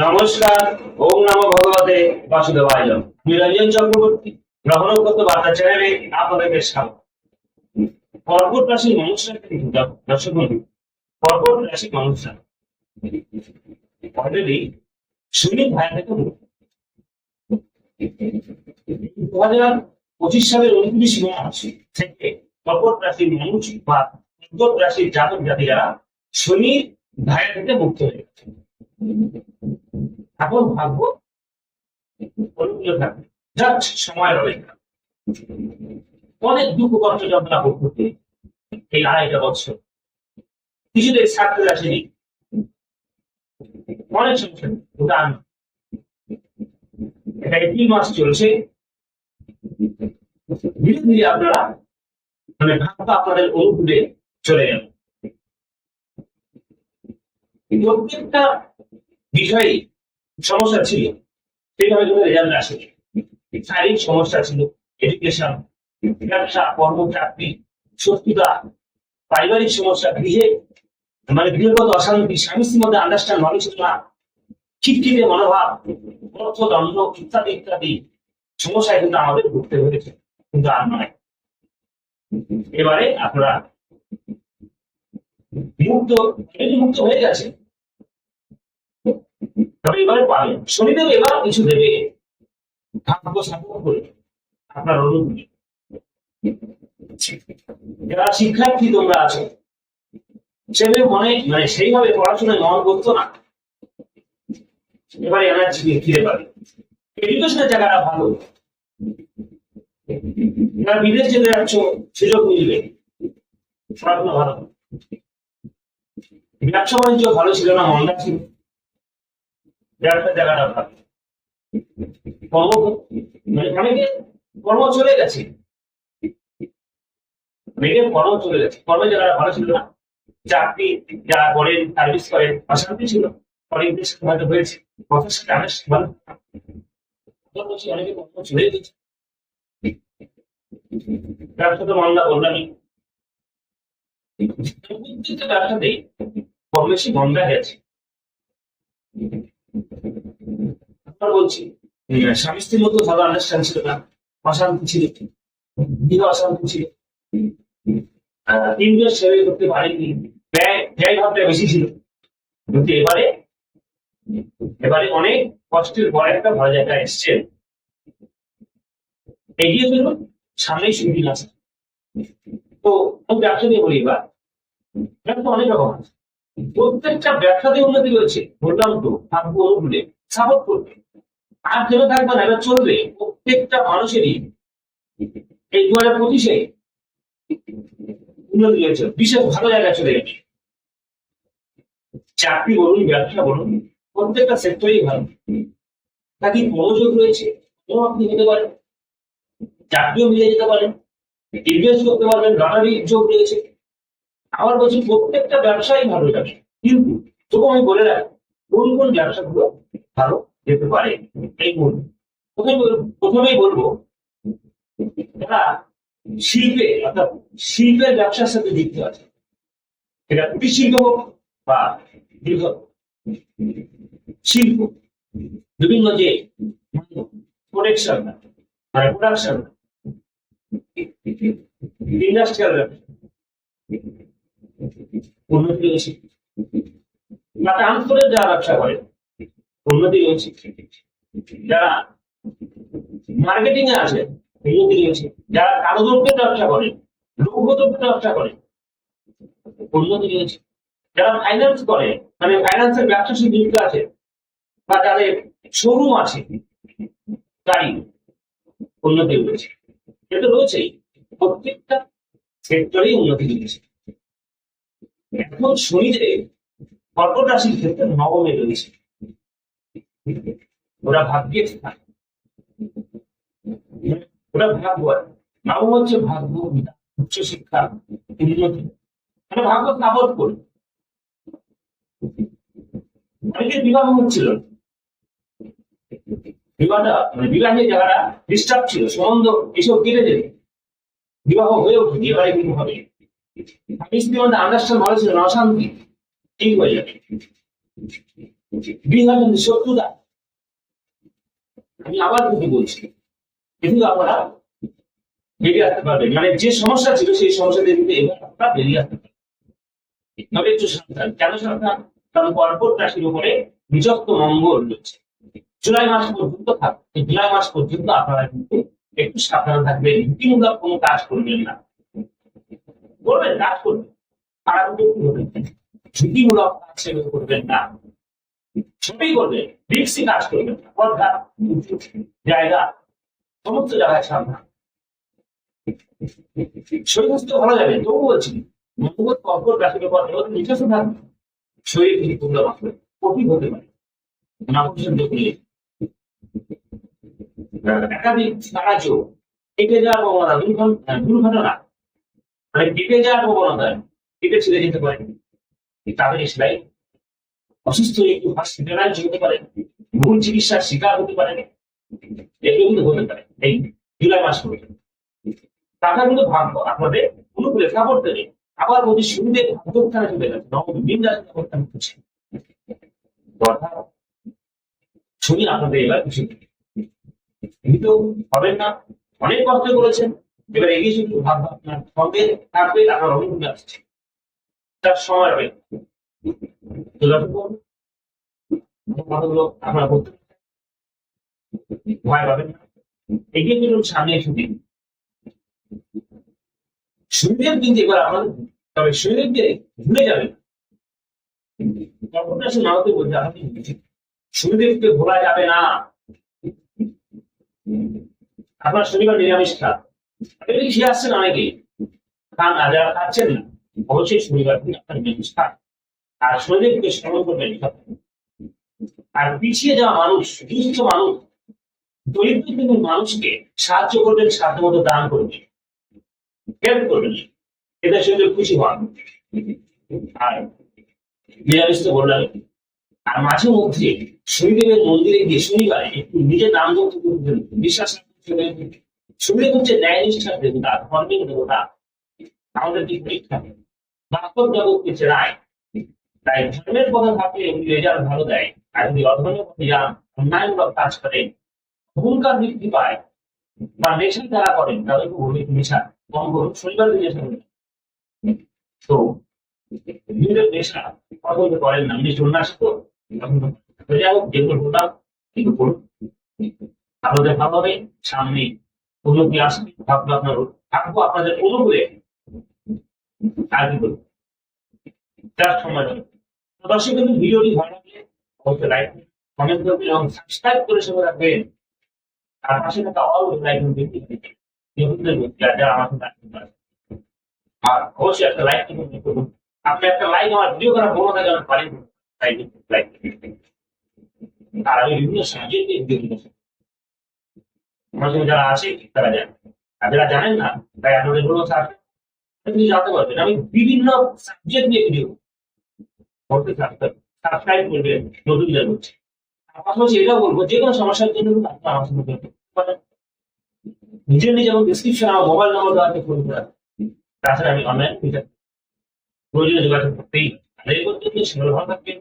নমস্কার, ওম নম ভগবতে বাসুদেবায় নমঃ। আমি রঞ্জন চক্রবর্তী গ্রহণগত বার্তা চ্যানেলে আপনাদেরকে স্বাগত। কর্কট রাশির মানুষরা কিন্তু দর্শক বন্ধু কর্কট রাশির মানুষরা অলরেডি শনি ভাই থেকে দু হাজার পঁচিশ সালের উনত্রিশ মার্চ থেকে কর্কট রাশির মানুষ বা কর্কট রাশির জাতক জাতিকারা শনির ভাইয়া থেকে মুক্ত হয়ে গেছে। এখন ভাগ্য অনুকূলে থাকবে জাস্ট সময়ের অপেক্ষা অনেক দুঃখ কষ্ট যন্ত্রণা ভোগ করতে এই আড়াইটা বছর। কিছুতেই ছাড়তে আসেনি। অনেক সমস্যা। ওটা আমি এটা এপ্রিল মাস চলছে? ধীরে ধীরে আপনারা মানে ভাগ্য আপনাদের অনুকূলে চলে গেল। প্রত্যেকটা বিষয়ে, সমস্যা ছিল। সেইভাবে কোনো রেজাল্ট আসেনি শারীরিক সমস্যা ছিল এডুকেশন ব্যবসা কর্ম চাকরি পারিবারিক সমস্যা গৃহে মানে গৃহগত অশান্তি স্বামী স্ত্রীর মধ্যে আন্ডারস্ট্যান্ড না খিটখিটে মনোভাব, অর্থ দণ্ড ইত্যাদি ইত্যাদি সমস্যায় কিন্তু আমাদের ভুগতে হয়েছে। কিন্তু আর নয়। এবারে আপনারা মুক্ত মুক্ত হয়ে গেছে। এবারে পাবেন এবার কিছু দেবে ভাগ্য সাপোর্ট করবে আপনার অনুভূতি যারা শিক্ষার্থী তোমরা আছো সেভাবে মনে মানে সেইভাবে পড়াশোনায় মন করতো না। এবারে এনার্জি ফিরে পাবে। এডুকেশনের জায়গাটা ভালো। যারা বিদেশ যেতে যাচ্ছ, সুযোগ মিলবে পড়াশোনা ভালো। ব্যবসা বাণিজ্য ভালো ছিল না, মন্দা ছিল। ব্যবসার জায়গাটা কর্ম মানে অনেকে কর্ম চলে গেছে? অনেকে কর্ম চলে গেছে। কর্মের জায়গাটা ভালো ছিল না, চাকরি যারা করেন সার্ভিস করেন অশান্তি ছিল। হয়তো হয়েছে। অনেক অনেকে কর্ম গেছে। ব্যবসা তো কম বেশি গেছে। বলছি স্বামী স্ত্রীর মধ্যে ভালো আন্ডারস্ট্যান্ড ছিল না অশান্তি ছিল। গৃহ অশান্তি ছিল। সেভাবে করতে পারেনি ব্যয় ব্যয় ভাবটা বেশি ছিল। কিন্তু এবারে এবারে অনেক কষ্টের পর একটা ভালো জায়গায় এসছেন। এগিয়ে চলুন সামনেই সুবিধা আছে তো আমি ব্যবসা নিয়ে বলি এবার। ব্যবসা অনেক রকম আছে। প্রত্যেকটা ব্যবসাতে উন্নতি রয়েছে বললাম তো সাপোর্ট করবে। আর থেমে থাকবে না? এবার চলবে প্রত্যেকটা মানুষেরই। এই দু হাজার পঁচিশে উন্নতি রয়েছে বিশেষ ভালো জায়গায় চলে গেছে। চাকরি বলুন, ব্যবসা বলুন, প্রত্যেকটা সেক্টরেই ভালো। নাকি মনোযোগ রয়েছে। কোনো আপনি হতে পারেন। চাকরিও মিলে যেতে পারেন। ইনভেস্ট করতে পারবেন লটারি যোগ রয়েছে। আমার বলছি, প্রত্যেকটা ব্যবসাই ভালো ব্যবসা কিন্তু তবু আমি বলে রাখি, কোন কোন ব্যবসাগুলো ভালো যেতে পারে, এই বলব। প্রথমে বল- প্রথমেই বলব যারা শিল্পে, অর্থাৎ শিল্পের ব্যবসার সাথে যুক্ত আছে। এটা কুটির শিল্প হোক বা দীর্ঘ শিল্প, বিভিন্ন যে প্রোটেকশন মানে প্রোডাকশন ইন্ডাস্ট্রিয়াল ব্যবসা। উন্নতি রয়েছে বা ট্রান্সপোর্টের যারা ব্যবসা করে উন্নতি রয়েছে যারা মার্কেটিং এ আছে উন্নতি রয়েছে যারা কারুদ্রব্যের ব্যবসা করে লৌহদ্রব্যের ব্যবসা করে উন্নতি রয়েছে যারা ফাইন্যান্স করে মানে ফাইন্যান্সের ব্যবসা সাথে যুক্ত আছে বা যাদের শোরুম আছে গাড়ি উন্নতি রয়েছে এটা রয়েছেই। প্রত্যেকটা সেক্টরেই উন্নতি রয়েছে এখন শনিদেব কর্কট রাশির ক্ষেত্রে নবমে রয়েছে। ওরা ভাগ্যের স্থান ওরা ভাগ্য। নবম হচ্ছে ভাগ্য উচ্চ শিক্ষা, উন্নতি। মানে ভাগ্য সাপোর্ট করে। অনেকের বিবাহ হচ্ছিল। বিবাহটা মানে বিবাহের যারা ডিস্টার্ব ছিল, সম্বন্ধ এসব কেটে যেত বিবাহ হয়ে ওঠেনি, এবারে কিন্তু হবে। ঠিক হয়ে যাবে বিভাজন শত্রুতা আমি আবার কিন্তু বলছি কিন্তু আপনারা বেরিয়ে আসতে পারবেন মানে যে সমস্যা ছিল সেই সমস্যা থেকে এবার আপনারা বেরিয়ে আসতে পারবেন তবে একটু সাবধান কেন সাবধান কারণ কর্কট রাশির উপরে নিজস্ব মঙ্গল রয়েছে জুলাই মাস পর্যন্ত থাকবে জুলাই মাস পর্যন্ত আপনারা কিন্তু একটু সাবধান থাকবেন নীতিমূলক কোনো কাজ করবেন না করবেন কাজ করবেন। তারা কিন্তু কি হবে ঝুঁকিমূলক কাজ সেগুলো করবেন না। সবই করবেন রিক্সি কাজ করবেন না। উঁচু জায়গা, সমস্ত জায়গায় শরীর স্বাস্থ্য ভালো যাবে তবু বলছি মঙ্গল কর্কট রাশির উপর নিজস্ব থাকবে শরীর তোমরা বাঁচবে কঠিন হতে পারে। দেখলে একাধিক সাহায্য প্রবণতা দুর্ঘটনা দুর্ঘটনা মানে কেটে যাওয়ার প্রবণতা কেটে ছিঁড়ে যেতে পারে। তাদের সেলাই অসুস্থ একটু হসপিটালাইজ হতে পারে। ভুল চিকিৎসার শিকার হতে পারে। এগুলো কিন্তু হতে পারে। এই জুলাই মাস পর্যন্ত টাকা কিন্তু ভাগ্য আপনাদের অনুকূলে সাপোর্ট দেবে আবার যদি শুরুতে ভাগ্যস্থানে চলে গেছে নবম করছে আপনাদের এবার কিছু। কিন্তু হবেন না। অনেক কষ্ট করেছেন। এবার এগিয়ে শুধু সঙ্গে থাকবে আপনার অনুকূলে আসছে। তার সময় হবে। যতক্ষণ বলতে ভয় না। এগিয়ে সামনে কিন্তু এবার আপনার তবে শরীরকে ভুলে যাবেন। তখন আসলে শরীরকে ভোলা যাবে না। আপনার শনিবার নিরামিষ খান। এটা খান আর খাচ্ছেন না। অবশ্যই শনিবার দিন আপনার খান আর করবেন আর পিছিয়ে যাওয়া মানুষ মানুষ, দরিদ্র কিন্তু মানুষকে সাহায্য করবেন, সাধ্য মতো দান করবেন। হেল্প করবেন। এদের সঙ্গে খুশি হন আর নিরামিষ বললাম। আর মাঝে মধ্যে শনিদেবের মন্দিরে গিয়ে শনিবারে একটু নিজের নাম করবেন, বিশ্বাস রাখবেন। হচ্ছে ন্যায় নিষ্ঠার দেবতা ধর্মের দেবতা আমাদের পরীক্ষা বাস্তব জগৎকে চেনায় তাই ধর্মের কথা রেজাল্ট ভালো দেয়। আর যদি অধর্মের যান অন্যায়মূলক কাজ করেন অহংকার বৃদ্ধি পায়, বা নেশা যারা করেন তাদেরকে বলবে নেশা কম করুন। শনিবার নেশা তো নিজের নেশা পছন্দ করেন না চলে আসে তো যাই হোক যেগুলো কিন্তু আপনাদের ভালো হবে, সামনে উন্নতি আসবে ভাববো আপনার থাকব আপনাদের অনুকূলে আর কি বলব? তার সময় দর্শক, কিন্তু ভিডিওটি ভালো লাগলে অবশ্যই লাইক কমেন্ট করবেন এবং সাবস্ক্রাইব করে সঙ্গে রাখবেন আর পাশে থাকা অল লাইক যারা আমার পারে আর অবশ্যই একটা লাইক করুন আপনি একটা লাইক আমার ভিডিও করার বড় থাকে আমি পারি লাইক আর আমি বিভিন্ন সাহায্যের ভিডিও সঙ্গে যারা আছে, তারা জানে আর যারা জানেন না, তাই আপনাদের বলব স্যার আপনি জানতে পারবেন, আমি বিভিন্ন সাবজেক্ট নিয়ে ভিডিও করতে সাবস্ক্রাইব করবেন নতুন যা করছি পাশাপাশি এটাও বলব, যে কোনো সমস্যার জন্য আপনি আমার। নিজের ডিসক্রিপশন আমার মোবাইল নম্বর দেওয়া ফোন করা তাছাড়া আমি অনলাইন প্রয়োজনে যোগাযোগ করতেই তাদের করতে সেগুলো ভালো থাকবেন।